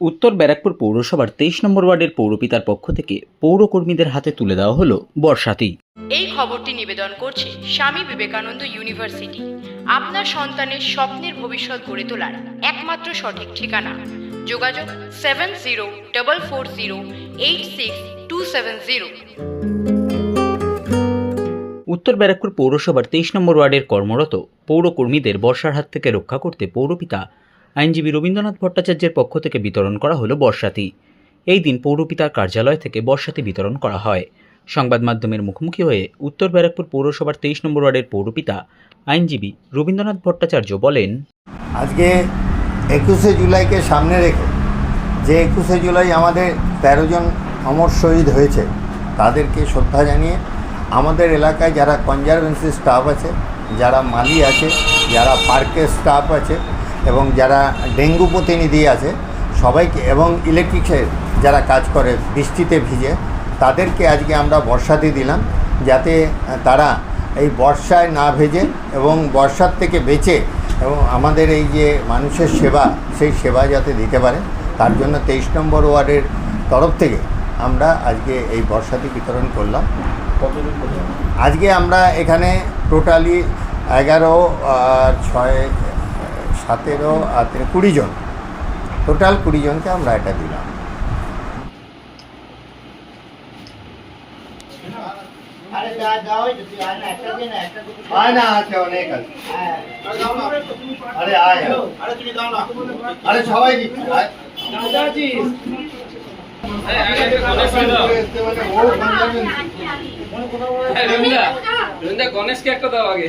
উত্তর ব্যারাকপুর পৌরসভার তেইশ নম্বর ওয়ার্ডের পৌরপিতার পক্ষ থেকে পৌরকর্মীদের হাতে তুলে দেওয়া হলো বর্ষাতি এই খবরটি নিবেদন করছে স্বামী বিবেকানন্দ ইউনিভার্সিটি। আপনার সন্তানের স্বপ্নের ভবিষ্যৎ গড়ে তোলার একমাত্র সঠিক ঠিকানা। যোগাযোগ seven zero double four zero eight six two seven zero. উত্তর ব্যারাকপুর পৌরসভার তেইশ নম্বর ওয়ার্ডের কর্মরত পৌরকর্মীদের বর্ষার হাত থেকে রক্ষা করতে পৌরপিতা আইনজীবী রবীন্দ্রনাথ ভট্টাচার্যের পক্ষ থেকে বিতরণ করা হলো বর্ষাতি। এই দিন পৌরপিতার কার্যালয় থেকে বর্ষাতি বিতরণ করা হয়। সংবাদ মাধ্যমের মুখোমুখি হয়ে উত্তর ব্যারাকপুর পৌরসভার তেইশ নম্বর ওয়ার্ডের পৌরপিতা আইনজীবী রবীন্দ্রনাথ ভট্টাচার্য বলেন, আজকে একুশে জুলাইকে সামনে রেখে যে একুশে জুলাই আমাদের তেরো জন অমর শহীদ হয়েছে, তাদেরকে শ্রদ্ধা জানিয়ে আমাদের এলাকায় যারা কনজারভেন্সি স্টাফ আছে, যারা মালি আছে, যারা পার্কের স্টাফ আছে এবং যারা ডেঙ্গু প্রতিনিধি আছে সবাইকে এবং ইলেকট্রিক্সের যারা কাজ করে বৃষ্টিতে ভিজে তাদেরকে আজকে আমরা বর্ষাতে দিলাম যাতে তারা এই বর্ষায় না ভেজে এবং বর্ষার থেকে বেঁচে এবং আমাদের এই যে মানুষের সেবা সেই সেবা যাতে দিতে পারে তার জন্য তেইশ নম্বর ওয়ার্ডের তরফ থেকে আমরা আজকে এই বর্ষাতি বিতরণ করলাম। আজকে আমরা এখানে টোটালি এগারো আর ছয় সতেরো আর কুড়ি জন। টোটাল কুড়ি জনকে আমরা এটা দিলাম। গণেশকে একটা দাও আগে।